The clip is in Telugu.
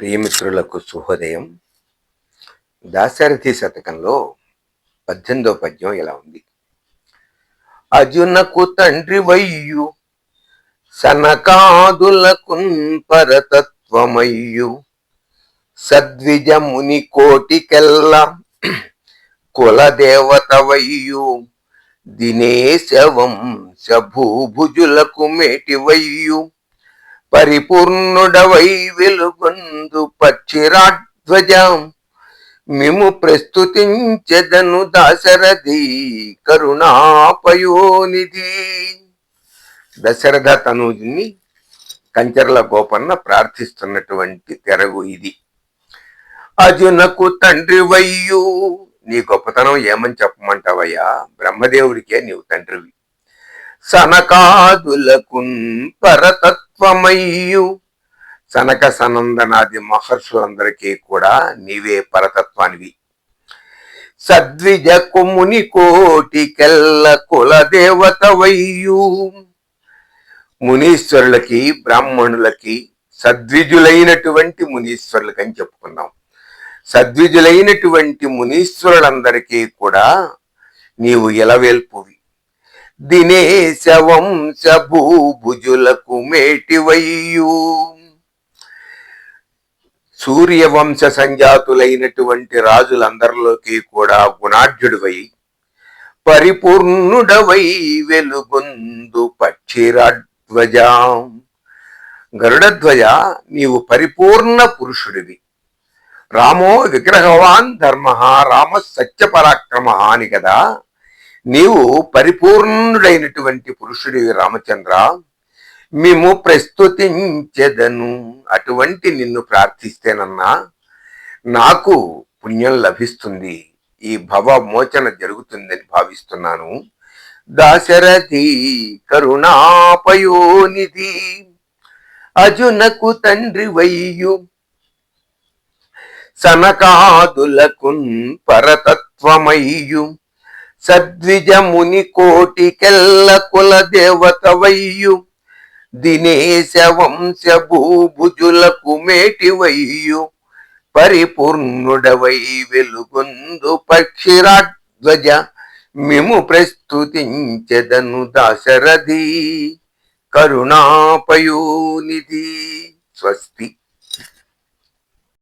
ప్రియమిత్రులకు శుభోదయం. దాశరథి శతకంలో పద్దెనిమిదో పద్యం ఇలా ఉంది. అర్జునకు తండ్రి వయ్యు సనకాదులకు పరతత్వమయ్యు సద్విజ ముని కోటికెల్ల కులదేవతవయ్యు దినేశవం శభూభుజులకు మేటివయ్యు పరిపూర్ణుడవై వెలుగొందు పచ్చిరాధ్వజం మిము ప్రస్తుతించెదను దాశరథి కరుణాపయోనిధి. దశరథ తనుని కంచర్ల గోపన్న ప్రార్థిస్తున్నటువంటి తెరగు ఇది. అర్జునకు తండ్రి వయ్యు నీ గొప్పతనం ఏమని చెప్పమంటావయ్యా? బ్రహ్మదేవుడికే నీవు తండ్రివి. సనకాదులకున్ పరతత్వమయ్యు సనక సనందనాది మహర్షులందరికీ కూడా నీవే పరతత్వానివి. సద్విజ కొమ్ముని కోటికెల్ల కుల దేవతవయ్యు మునీశ్వరులకి బ్రాహ్మణులకి సద్విజులైనటువంటి మునీశ్వరులకి అని సద్విజులైనటువంటి మునీశ్వరులందరికీ కూడా నీవు ఎలవేల్పువి. దినేశ వంశ భూభుజులకు మేటివయ్యు. సూర్యవంశ సంజాతులైనటువంటి రాజులందరిలోకి కూడా గుణాఢ్యుడివై పరిపూర్ణుడవై వెలుగొందు పక్షిరాధ్వజ గరుడధ్వజ నీవు పరిపూర్ణ పురుషుడివి. రామో విగ్రహవాన్ ధర్మ రామ సత్యపరాక్రమ అని కదా. నీవు పరిపూర్ణుడైనటువంటి పురుషుడివి రామచంద్ర. మేము ప్రస్తుతించెదను. అటువంటి నిన్ను ప్రార్థిస్తేనన్నా నాకు పుణ్యం లభిస్తుంది. ఈ భవ మోచన జరుగుతుందని భావిస్తున్నాను. దాశరథి కరుణాపయోనిధి అజునకు తండ్రి వయ్యు. సనకాదులకున్ పరతత్వమయ్యు. సద్విజముని కోటికెల్ల కుల దేవతవయ్యు దినేశ వంశ భూభుజులకు మేటివయ్యు పరిపూర్ణుడవై వెలుగొందు పక్షిరాధ్వజ మిము ప్రస్తుతించెదను దాశరథి కరుణాపయోనిధి స్వస్తి.